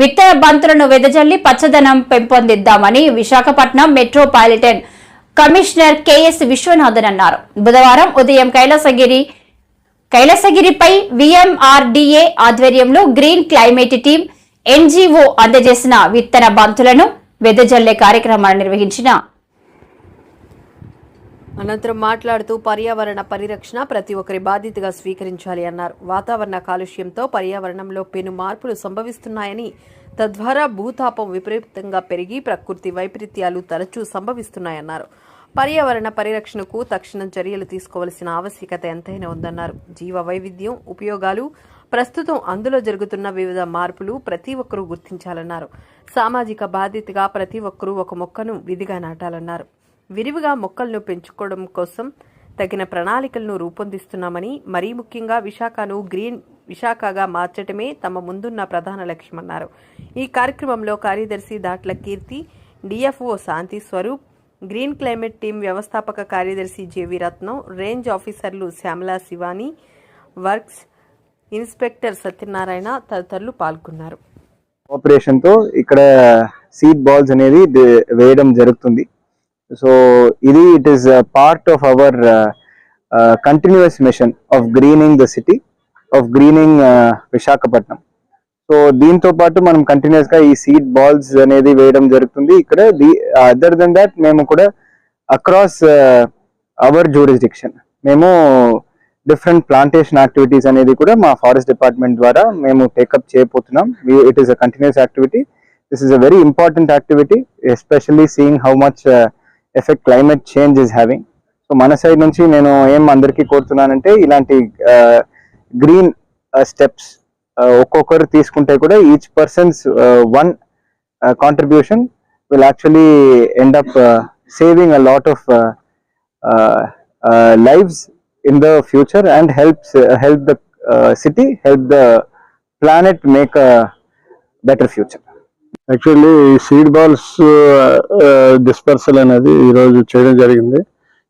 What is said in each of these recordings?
విత్తన బంతులను వెదజల్లి పచ్చదనం పెంపొందిద్దామని Visakhapatnam metropolitan commissioner KS Viswanathan అన్నారు. బుధవారం ఉదయం కైలాసగిరి కైలాసగిరిపై విఎంఆర్డీఏ ఆధ్వర్యంలో గ్రీన్ క్లైమేట్ టీం ఎన్జీఓ అందజేసిన విత్తన బంతులను వెదజల్లే కార్యక్రమాన్ని నిర్వహించిన అనంతరం మాట్లాడుతూ పర్యావరణ పరిరక్షణ ప్రతి ఒక్కరి బాధ్యతగా స్వీకరించాలి అన్నారు. వాతావరణ కాలుష్యంతో పర్యావరణంలో పెను మార్పులు సంభవిస్తున్నాయని తద్వారా భూతాపం విపరీతంగా పెరిగి ప్రకృతి వైపరీత్యాలు తరచూ సంభవిస్తున్నాయన్నారు. పర్యావరణ పరిరక్షణకు తక్షణం చర్యలు తీసుకోవాల్సిన ఆవశ్యకత ఎంతైనా ఉందన్నారు. జీవ వైవిధ్యం ఉపయోగాలు ప్రస్తుతం అందులో జరుగుతున్న వివిధ మార్పులు ప్రతి ఒక్కరూ గుర్తించాలన్నారు. సామాజిక బాధ్యతగా ప్రతి ఒక్కరూ ఒక మొక్కను విధిగా నాటాలన్నారు. విరివిగా మొక్కలను పెంచుకోవడం కోసం తగిన ప్రణాళికలను రూపొందిస్తున్నామని మరీ ముఖ్యంగా విశాఖను గ్రీన్ విశాఖగా మార్చటమే తమ ముందున్న ప్రధాన లక్ష్యమన్నారు. ఈ కార్యక్రమంలో కార్యదర్శి Datla Keerthi DFO Shanti Swaroop green climate team వ్యవస్థాపక కార్యదర్శి జేవి రత్నం రేంజ్ ఆఫీసర్లు శ్యామలా శివాని వర్క్స్ ఇన్స్పెక్టర్ సత్యనారాయణ తదితరులు పాల్గొన్నారు. ఆపరేషన్తో ఇక్కడ సీడ్ బాల్స్ అనేది వేయడం జరుగుతుంది. సో ఇది it is part of our continuous mission of greening the city of greening Visakhapatnam so దీంతో పాటు మనం కంటిన్యూస్గా ఈ సీడ్ బాల్స్ అనేది వేయడం జరుగుతుంది. ఇక్కడ అదర్ దెన్ దాట్ మేము కూడా అక్రాస్ అవర్ జూరిస్డిక్షన్ మేము డిఫరెంట్ ప్లాంటేషన్ యాక్టివిటీస్ అనేది కూడా మా ఫారెస్ట్ డిపార్ట్మెంట్ ద్వారా మేము టేకప్ చేయబోతున్నాం. It is a continuous activity this is a very important activity especially seeing how much effect climate change is having so మన సైడ్ నుంచి నేను ఏం అందరికీ కోరుతున్నానంటే ఇలాంటి uh, గ్రీన్ స్టెప్స్ ఒక్కొక్కరు తీసుకుంటే కూడా each persons one contribution will actually end up saving a lot of lives in the future and helps help the city help the planet make a better future actually seed balls dispersal అనేది ఈరోజు చేయడం జరిగింది.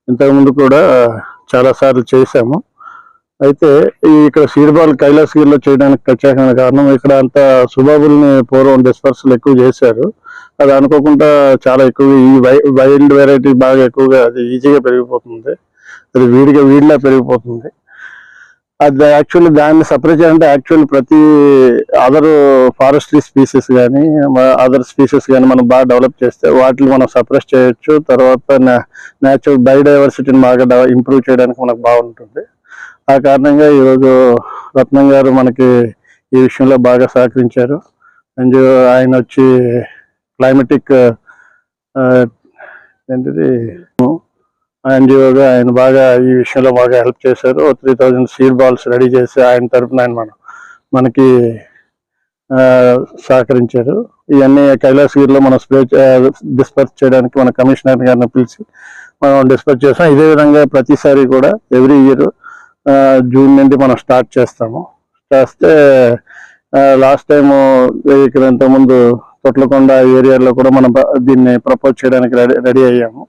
ఇంతకుముందు కూడా uh, చాలా సార్లు చేశాము. అయితే ఇక్కడ సీర్బాల్ కైలాసగిరిలో చేయడానికి ప్రత్యేకమైన కారణం ఇక్కడ అంత సుబాబుల్ని పూర్వం డిస్పర్సల్ ఎక్కువ చేశారు. అది అనుకోకుండా చాలా ఎక్కువగా ఈ వైల్డ్ వెరైటీ బాగా ఎక్కువగా అది ఈజీగా పెరిగిపోతుంది. అది వీడిగా వీడిలా పెరిగిపోతుంది. అది యాక్చువల్లీ దాన్ని సపరేట్ చేయాలంటే యాక్చువల్ ప్రతి అదర్ ఫారెస్ట్రీ స్పీసెస్ కానీ అదర్ స్పీసెస్ కానీ మనం బాగా డెవలప్ చేస్తే వాటిని మనం సప్రెస్ చేయొచ్చు. తర్వాత న్యాచురల్ బయోడైవర్సిటీని బాగా ఇంప్రూవ్ చేయడానికి మనకు బాగుంటుంది. ఆ కారణంగా ఈరోజు రత్నం గారు మనకి ఈ విషయంలో బాగా సహకరించారు. అండ్ ఆయన వచ్చి క్లైమేటిక్ ఏంటిది? ఎన్జిఓగా ఆయన బాగా ఈ విషయంలో బాగా హెల్ప్ చేశారు. Three thousand seed balls ready చేసి ఆయన తరఫున ఆయన మనం మనకి సహకరించారు. ఇవన్నీ కైలాసగిరిలో మనం స్ప్రే డిస్పర్స్ చేయడానికి మన కమిషనర్ గారిని పిలిచి మనం డిస్పర్స్ చేసాం ఇదే విధంగా ప్రతిసారి కూడా ఎవ్రీ ఇయర్ జూన్ నుండి మనం స్టార్ట్ చేస్తాము. చేస్తే లాస్ట్ టైం ఇక్కడ ఇంతకుముందు తొట్లకొండ ఏరియాలో కూడా మనం దీన్ని ప్రపోజ్ చేయడానికి రెడీ రెడీ అయ్యాము.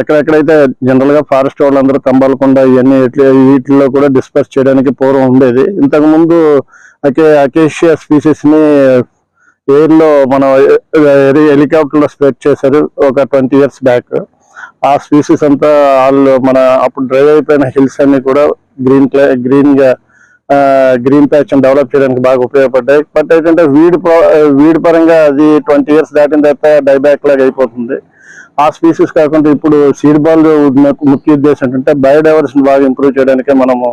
ఎక్కడెక్కడైతే జనరల్గా ఫారెస్ట్ వాళ్ళందరూ కంబాలకొండ ఇవన్నీ ఇట్లా వీటిల్లో కూడా డిస్పర్స్ చేయడానికి పూర్వం ఉండేది. ఇంతకుముందు అకే అకేషియా స్పీసీస్ని ఎయిర్లో మనం హెలికాప్టర్లో స్ప్రెడ్ చేశారు ఒక ట్వంటీ ఇయర్స్ బ్యాక్ ఆ స్పీసీస్ అంతా వాళ్ళు మన అప్పుడు డ్రైవ్ అయిపోయిన హిల్స్ అన్ని కూడా గ్రీన్ గ్రీన్గా గ్రీన్ ప్యాచ్ డెవలప్ చేయడానికి బాగా ఉపయోగపడ్డాయి. బట్ ఏంటంటే వీడ్ వీడ్ పరంగా అది ట్వంటీ ఇయర్స్ దాటిన తర్వాత డైబ్యాక్ లాగా అయిపోతుంది. ఆ స్పీసీస్ కాకుండా ఇప్పుడు సీడ్ బాల్ ముఖ్య ఉద్దేశం ఏంటంటే బయోడైవర్సిటీ బాగా ఇంప్రూవ్ చేయడానికే మనము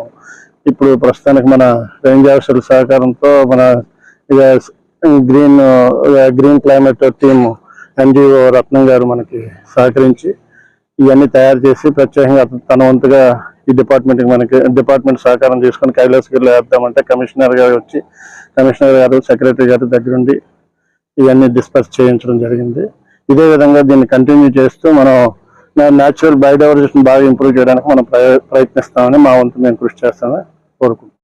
ఇప్పుడు ప్రస్తుతానికి మన రేంజ్ ఆఫీసర్ సహకారంతో మన ఇక green green climate team NGO Ratnam గారు మనకి సహకరించి ఇవన్నీ తయారు చేసి ప్రత్యేకంగా తన వంతుగా ఈ డిపార్ట్మెంట్ మనకి డిపార్ట్మెంట్ సహకారం తీసుకొని కైలాసగిరిలో వేద్దామంటే కమిషనర్ గారు వచ్చి కమిషనర్ గారు సెక్రటరీ గారు దగ్గరుండి ఇవన్నీ డిస్పర్స్ చేయించడం జరిగింది. ఇదే విధంగా దీన్ని కంటిన్యూ చేస్తూ మనం న్యాచురల్ బయోడైవర్సిటీని బాగా ఇంప్రూవ్ చేయడానికి మనం ప్రయత్నిస్తామని మా వంతు మేము కృషి చేస్తామని కోరుకుంటున్నాం.